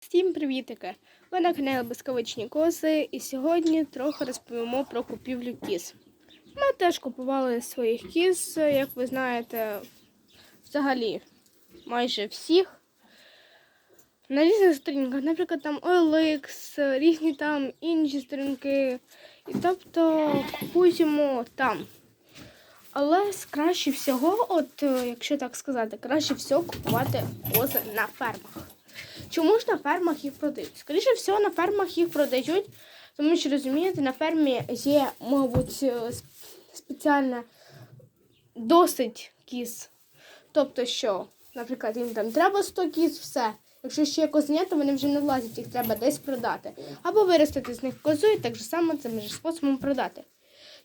Всім привітики! Ви на каналі Безкавичні Кози і сьогодні трохи розповімо про купівлю кіз. Ми теж купували своїх кіз, як ви знаєте, взагалі майже всіх. На різних сторінках, наприклад, там OLX, різні там інші сторінки. І тобто купуємо там. Але краще всього, от е, якщо так сказати, краще всього купувати кози на фермах. Чому ж на фермах їх продають? Скоріше всього, на фермах їх продають, тому що розумієте, на фермі є, мабуть, е, спеціальна досить кіз. Тобто, що, наприклад, їм там треба 100 кіз, все. Якщо ще козеня, то вони вже не влазять, їх треба десь продати. Або виростити з них козу і так же само цим же способом продати.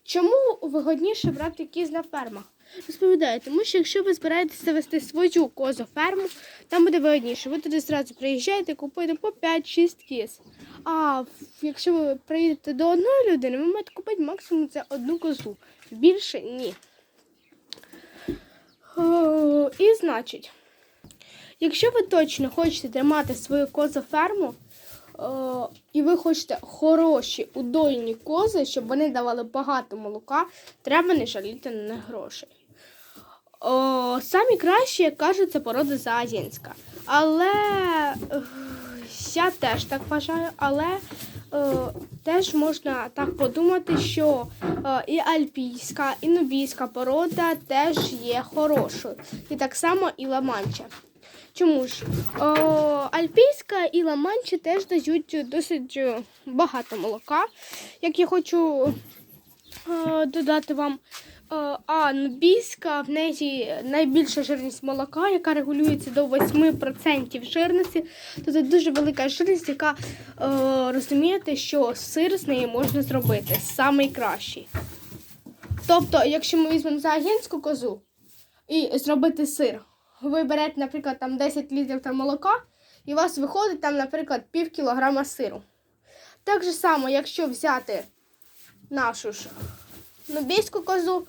Чому вигодніше брати кіз на фермах? Розповідаю, тому що якщо ви збираєтеся вести свою козоферму, там буде вигідніше. Ви туди зразу приїжджаєте, купуєте по 5-6 кіз. А якщо ви приїдете до одної людини, ви можете купити максимум це одну козу. Більше ні. І значить, якщо ви точно хочете тримати свою козоферму, і ви хочете хороші удойні кози, щоб вони давали багато молока, треба не жаліти на грошей. О, самі кращі, як кажуть, це порода заазінська. Але я теж так вважаю, але е, теж можна так подумати, що е, і альпійська, і нубійська порода теж є хорошою. І так само і ламанча. Чому ж? О, альпійська і ламанча теж дають досить багато молока. Як я хочу е, додати вам. А нубійська в неї найбільша жирність молока, яка регулюється до 8% жирності. То це дуже велика жирність, яка е, розумієте, що сир з неї можна зробити самий кращий. Тобто, якщо ми візьмемо загінську козу і зробити сир, ви берете, наприклад, там 10 літрів там молока, і у вас виходить там, наприклад, пів кілограма сиру. Так же само, якщо взяти нашу ж нубійську козу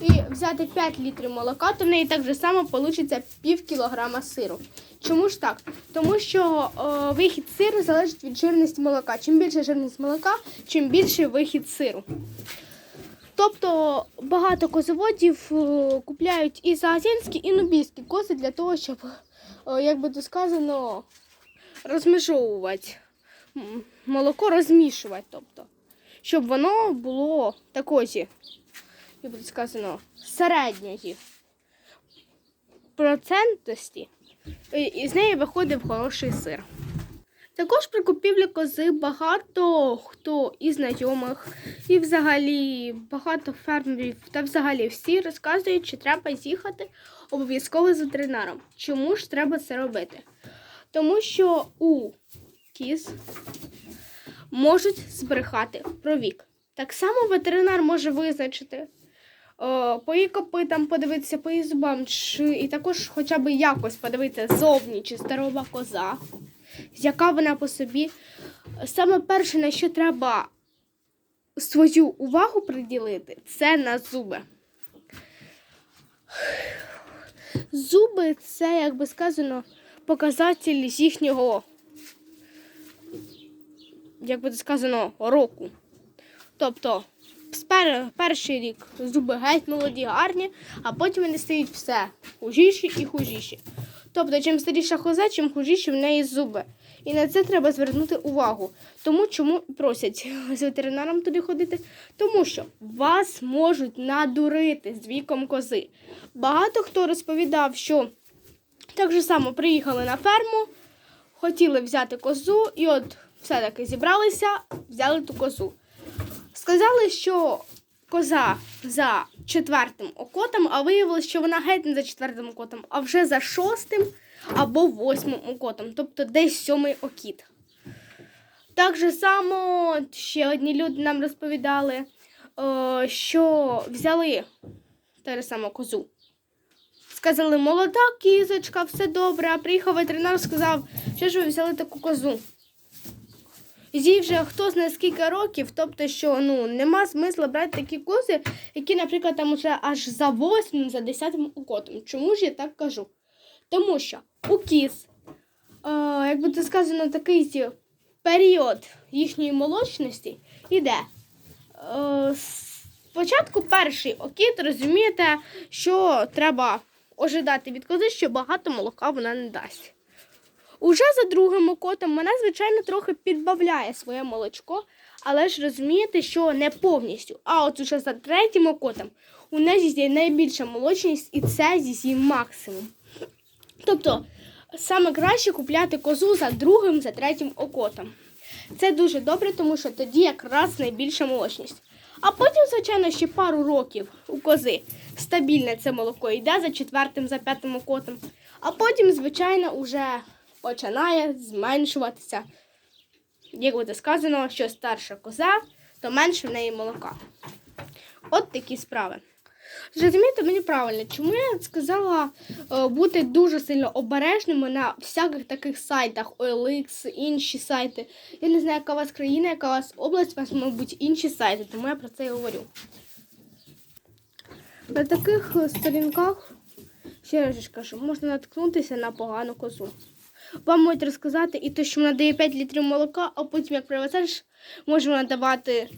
і взяти 5 літрів молока, то в неї так же само вийде пів кілограма сиру. Чому ж так? Тому що о, вихід сиру залежить від жирності молока. Чим більша жирність молока, чим більший вихід сиру. Тобто багато козоводів е, купляють і заазінські, і нубійські кози для того, щоб, е, як би то сказано, розмішовувати молоко, розмішувати. Тобто, щоб воно було такої, як буде сказано, середньої процентності, і з неї виходив хороший сир. Також при купівлі кози багато хто і знайомих, і взагалі багато фермерів та взагалі всі розказують, що треба з'їхати обов'язково з ветеринаром. Чому ж треба це робити? Тому що у кіз можуть збрехати про вік. Так само ветеринар може визначити по її копитам подивитися, по її зубам, чи і також хоча б якось подивитися зовні, чи здорова коза, яка вона по собі. Саме перше, на що треба свою увагу приділити, це на зуби. Зуби це, як би сказано, показатель їхнього, як би сказано, року. Тобто, перший рік зуби геть молоді, гарні, а потім вони стають все хужіші і хужіші. Тобто, чим старіша коза, чим хужіші в неї зуби. І на це треба звернути увагу. Тому чому просять з ветеринаром туди ходити? Тому що вас можуть надурити з віком кози. Багато хто розповідав, що так же само приїхали на ферму, хотіли взяти козу, і от все-таки зібралися, взяли ту козу. Сказали, що коза за четвертим окотом, а виявилось, що вона геть не за четвертим окотом, а вже за шостим або восьмим окотом, тобто десь сьомий окіт. Так же само ще одні люди нам розповідали, е, що взяли те саме козу. Сказали, молода кізочка, все добре. А приїхав ветеринар, сказав, що ж ви взяли таку козу. Їй вже хто знає скільки років, тобто, що ну нема смисла брати такі кози, які, наприклад, там уже аж за восьмим, за десятим укотом. Чому ж я так кажу? Тому що у кіз як буде сказано, такий період їхньої молочності іде. Е, Спочатку перший окіт, розумієте, що треба ожидати від кози, що багато молока вона не дасть. Уже за другим окотом вона, звичайно, трохи підбавляє своє молочко, але ж розумієте, що не повністю. А от уже за третім окотом у неї є найбільша молочність, і це її максимум. Тобто, саме краще купляти козу за другим, за третім окотом. Це дуже добре, тому що тоді якраз найбільша молочність. А потім, звичайно, ще пару років у кози стабільне це молоко йде за четвертим, за п'ятим окотом. А потім, звичайно, вже починає зменшуватися. Як буде сказано, що старша коза, то менше в неї молока. От такі справи. Зрозумійте мені правильно, чому я сказала е, бути дуже сильно обережними на всяких таких сайтах, OLX, інші сайти. Я не знаю, яка у вас країна, яка у вас область, у вас, мабуть, інші сайти, тому я про це і говорю. На таких сторінках, ще раз кажу, можна наткнутися на погану козу. Вам можуть розказати і те, що вона дає 5 літрів молока, а потім, як привезеш, може вона давати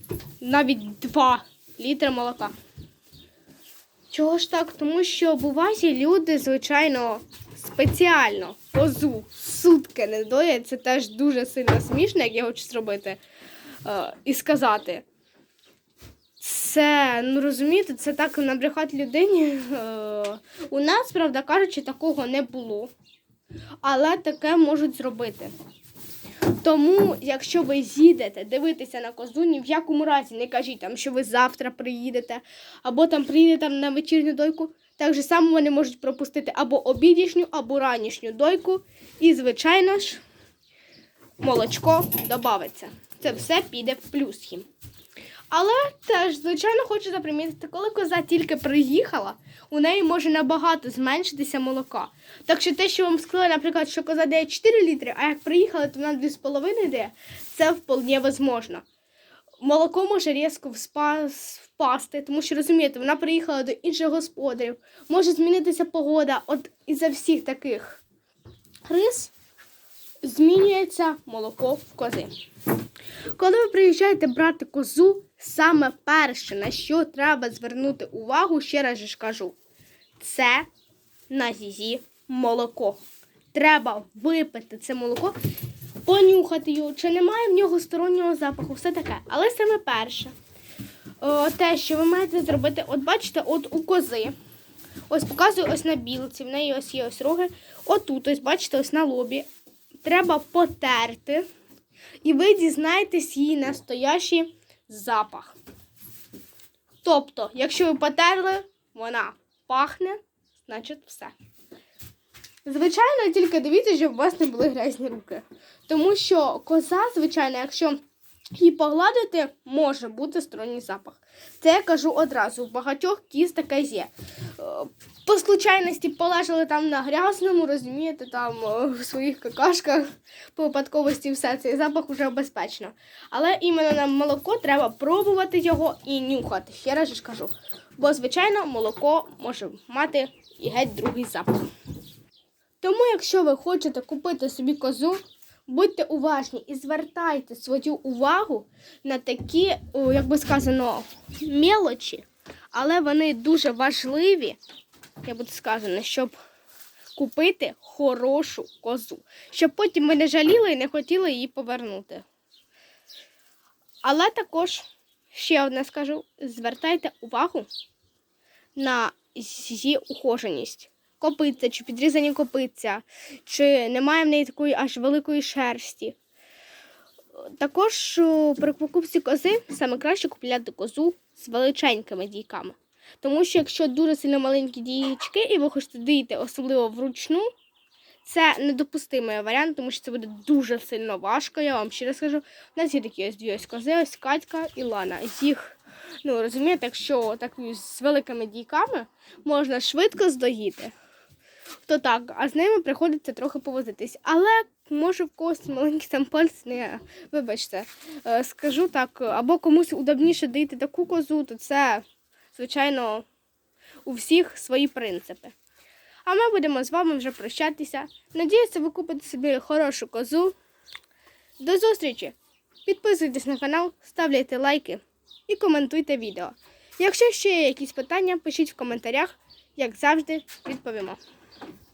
навіть 2 літри молока. Чого ж так? Тому що бувають люди, звичайно, спеціально козу сутки не доять. Це теж дуже сильно смішно, як я хочу зробити е, і сказати. Це, ну розумієте, це так набрехати людині. Е, у нас, правда кажучи, такого не було. Але таке можуть зробити. Тому, якщо ви їдете дивитися на козу, ні в якому разі не кажіть, там, що ви завтра приїдете, або там приїдете на вечірню дойку. Так же само вони можуть пропустити або обідішню, або ранішню дойку. І, звичайно ж, молочко додається. Це все піде в плюс їм. Але теж, звичайно, хочу запримітити, коли коза тільки приїхала, у неї може набагато зменшитися молока. Так що те, що вам сказали, наприклад, що коза дає 4 літри, а як приїхала, то вона 2,5 дає, це вполне возможно. Молоко може різко впасти, тому що розумієте, вона приїхала до інших господарів, може змінитися погода. От із-за всіх таких рис змінюється молоко в кози. Коли ви приїжджаєте брати козу, саме перше, на що треба звернути увагу, ще раз ж кажу, це на її молоко. Треба випити це молоко, понюхати його, чи немає в нього стороннього запаху, все таке. Але саме перше, о, те, що ви маєте зробити, от бачите, от у кози. Ось показую ось на білці, в неї ось є ось роги. Отут, ось бачите, ось на лобі. Треба потерти. І ви дізнаєтесь її настоящий запах. Тобто, якщо ви потерли, вона пахне, значить все. Звичайно, тільки дивіться, щоб у вас не були грязні руки. Тому що коза, звичайно, якщо її погладити, може бути сторонній запах. Це я кажу одразу. У багатьох кіз таке є. Е, По случайності полежали там на грязному, розумієте, там е, в своїх какашках, по випадковості все цей запах уже безпечно. Але іменно на молоко треба пробувати його і нюхати. Ще раз ж кажу. Бо, звичайно, молоко може мати і геть другий запах. Тому, якщо ви хочете купити собі козу, будьте уважні і звертайте свою увагу на такі, як би сказано, мелочі, але вони дуже важливі, як буде сказано, щоб купити хорошу козу, щоб потім ви не жаліли і не хотіли її повернути. Але також ще одне скажу: звертайте увагу на її ухоженість. Копиця, чи підрізані копиця, чи немає в неї такої аж великої шерсті. Також при покупці кози саме краще купляти козу з величенькими дійками. Тому що якщо дуже сильно маленькі дієчки, і ви хочете доїти, особливо вручну, це недопустимий варіант, тому що це буде дуже сильно важко. Я вам ще раз скажу. У нас є такі ось дві ось кози, ось Катька і Лана. Їх, ну розумієте, якщо так з великими дійками можна швидко здоїти, то так, а з ними приходиться трохи повозитись. Але може в когось маленький там пальці, не вибачте, е, скажу так, або комусь удобніше доїти таку козу, то це, звичайно, у всіх свої принципи. А ми будемо з вами вже прощатися. Надіюся, ви купите собі хорошу козу. До зустрічі! Підписуйтесь на канал, ставляйте лайки і коментуйте відео. Якщо ще є якісь питання, пишіть в коментарях, як завжди, відповімо.